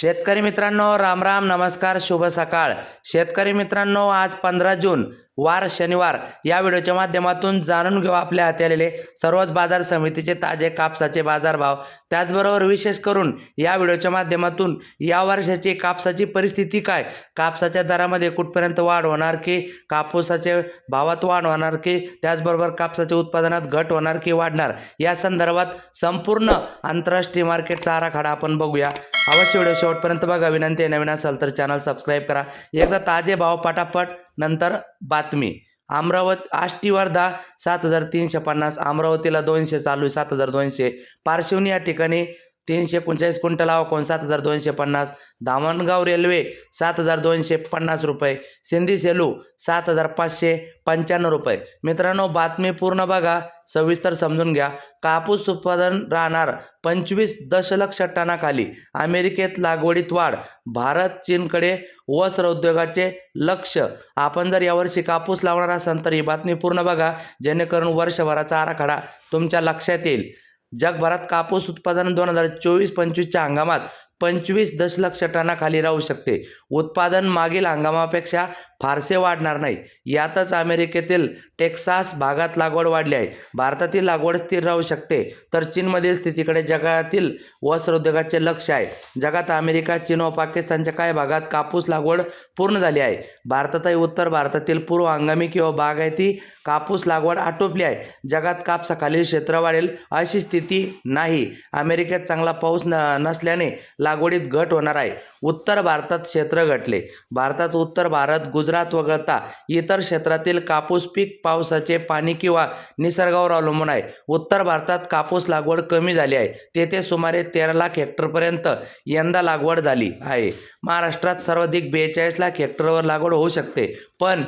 शेतकरी मित्रांनो राम राम नमस्कार शुभ सकाळ. शेतकरी मित्रांनो आज पंधरा जून. वार शनिवार या व्हिडिओच्या माध्यमातून जाणून घेऊ आपल्या हाती आलेले सर्वच बाजार समितीचे ताजे कापसाचे बाजारभाव. त्याचबरोबर विशेष करून या व्हिडिओच्या माध्यमातून या वर्षाची कापसाची परिस्थिती काय? कापसाच्या दरामध्ये कुठपर्यंत वाढ होणार की कापूसाचे भावात वाढ होणार की त्याचबरोबर कापसाच्या उत्पादनात घट होणार की वाढणार? या संदर्भात संपूर्ण आंतरराष्ट्रीय मार्केटचा आराखडा आपण बघूया. अवश्य व्हिडिओ शेवटपर्यंत बघा. विनंती आहे नवीन असाल तर चॅनल सबस्क्राईब करा. एकदा ताजे भाव पटापट नंतर बातमी. अमरावती आष्टी वर्धा सात हजार तीनशे पन्नास अमरावतीला दोनशे चालू आहे सात हजार दोनशे. पारशिवनी या ठिकाणी तीनशे एकोणचाळीस क्विंटल कोण? सात हजार दोनशे पन्नास. धामणगाव रेल्वे सात हजार दोनशे पन्नास रुपये. सिंधी सेलू सात हजार पाचशे पंच्याण्णव रुपये. मित्रांनो बातमी पूर्ण बघा. सविस्तर समजून घ्या. कापूस उत्पादन राहणार पंचवीस दशलक्ष टनाखाली. अमेरिकेत लागवडीत वाढ. भारत चीनकडे वस्त्र उद्योगाचे लक्ष. आपण जर यावर्षी कापूस लावणार असाल तर ही बातमी पूर्ण बघा. जेणेकरून वर्षभराचा आराखडा तुमच्या लक्षात येईल. जगभरात कापूस उत्पादन दोन हजार चोवीस पंचवीसच्या हंगामात पंचवीस दशलक्ष टनाखाली राहू शकते. उत्पादन मागील हंगामापेक्षा फारसे वाढणार नाही. यातच अमेरिकेतील टेक्सास भागात लागवड वाढली आहे. भारतातील लागवड स्थिर राहू शकते तर चीनमधील स्थितीकडे जगातील वस्त्र उद्योगाचे लक्ष आहे. जगात अमेरिका चीन व पाकिस्तानच्या काही भागात कापूस लागवड पूर्ण झाली आहे. भारतातही उत्तर भारतातील पूर्व हंगामी किंवा बागायती कापूस लागवड आटोपली आहे. जगात कापसाखालील क्षेत्र वाढेल अशी स्थिती नाही. अमेरिकेत चांगला पाऊस न नसल्याने लागवडीत घट होणार आहे. उत्तर भारतात क्षेत्र घटले. भारतात उत्तर भारत गुजरात वगळता इतर क्षेत्रातील कापूस पीक पावसाचे पाणी किंवा निसर्गावर अवलंबून आहे. उत्तर भारतात कापूस लागवड कमी झाली आहे. तेथे सुमारे तेरा लाख हेक्टरपर्यंत यंदा लागवड झाली आहे. महाराष्ट्रात सर्वाधिक बेचाळीस लाख हेक्टरवर लागवड होऊ शकते. पण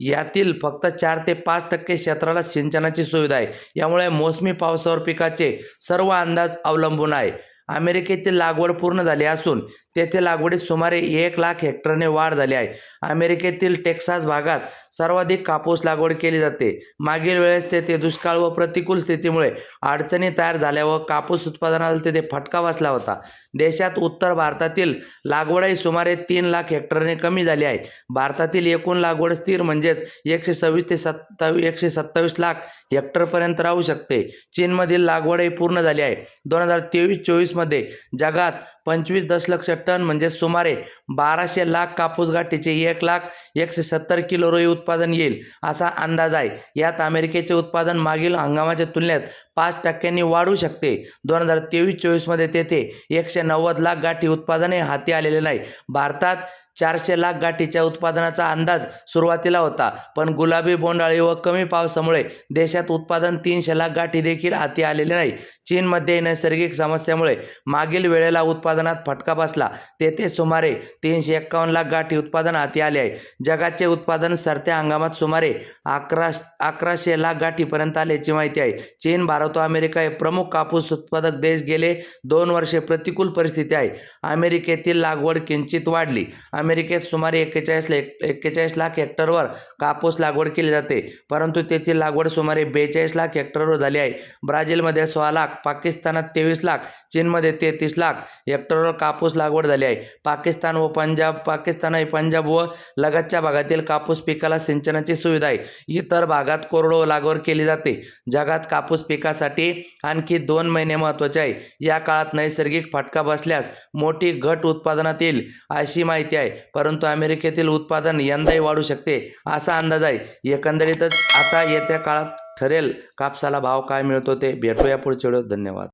यातील फक्त चार ते पाच टक्के क्षेत्राला सिंचनाची सुविधा आहे. यामुळे मोसमी पावसावर पिकाचे सर्व अंदाज अवलंबून आहे. अमेरिकेतील लागवड पूर्ण झाली असून तेथे लागवडीत सुमारे एक लाख हेक्टरने वाढ झाली आहे. अमेरिकेतील टेक्सास भागात सर्वाधिक कापूस लागवड केली जाते. मागील वेळेस तेथे दुष्काळ व प्रतिकूल स्थितीमुळे अडचणी तयार झाल्या व कापूस उत्पादनाला तेथे फटका बसला होता. देशात उत्तर भारतातील लागवडही सुमारे तीन लाख हेक्टरने कमी झाली आहे. भारतातील एकूण लागवड स्थिर म्हणजेच एकशे सव्वीस ते सत्तावीस एकशे सत्तावीस लाख हेक्टरपर्यंत राहू शकते. चीनमधील लागवडही पूर्ण झाली आहे. दोन हजार तेवीस चोवीसमध्ये जगात पंचवीस दशलक्ष टन म्हणजे सुमारे बाराशे लाख कापूस गाठीचे एक लाख एकशे सत्तर किलो रोई उत्पादन येईल असा अंदाज आहे. यात अमेरिकेचे उत्पादन मागील हंगामाच्या तुलनेत पाच टक्क्यांनी वाढू शकते. दोन हजार तेवीस चोवीसमध्ये तेथे एकशे नव्वद लाख गाठी उत्पादने हाती आलेले नाही. भारतात चारशे लाख गाठीच्या उत्पादनाचा अंदाज सुरुवातीला होता पण गुलाबी बोंडाळी व कमी पावसामुळे देशात उत्पादन तीनशे लाख गाठी देखील हाती आलेले नाही. चीनमध्ये नैसर्गिक समस्यामुळे मागील वेळेला उत्पादनात फटका बसला. तेथे सुमारे तीनशे एक्कावन्न लाख गाठी उत्पादन हाती आले आहे. जगाचे उत्पादन सरत्या हंगामात सुमारे अकरा अकराशे लाख गाठीपर्यंत आल्याची माहिती आहे. चीन भारत व अमेरिका हे प्रमुख कापूस उत्पादक देश गेले दोन वर्षे प्रतिकूल परिस्थिती आहे. अमेरिकेतील लागवड किंचित वाढली. अमेरिकेत सुमारे एक्केचाळीस एक्केचाळीस लाख हेक्टरवर कापूस लागवड केली जाते. परंतु तेथील लागवड सुमारे बेचाळीस लाख हेक्टरवर झाली आहे. ब्राझीलमध्ये सोळा लाख पाकिस्तानात तेवीस लाख चीनमध्ये तेहतीस लाख. हेक्टरवर कापूस लागवड झाली आहे. पाकिस्तान व पंजाब पाकिस्तान आणि पंजाब व लगतच्या भागातील कापूस पिकाला सिंचनाची सुविधा आहे. इतर भागात कोरडो लागवड केली जाते. जगात कापूस पिकासाठी आणखी दोन महिने महत्त्वाचे आहे. या काळात नैसर्गिक फटका बसल्यास मोठी घट उत्पादनात येईल अशी माहिती आहे. परंतु अमेरिकेतील उत्पादन यंदाही वाढू शकते असा अंदाज आहे. एकंदरीतच आता येत्या काळात ठरेल. कापसाला भाव काय मिळतो ते भेटूया पुढच्या वेळेस. धन्यवाद.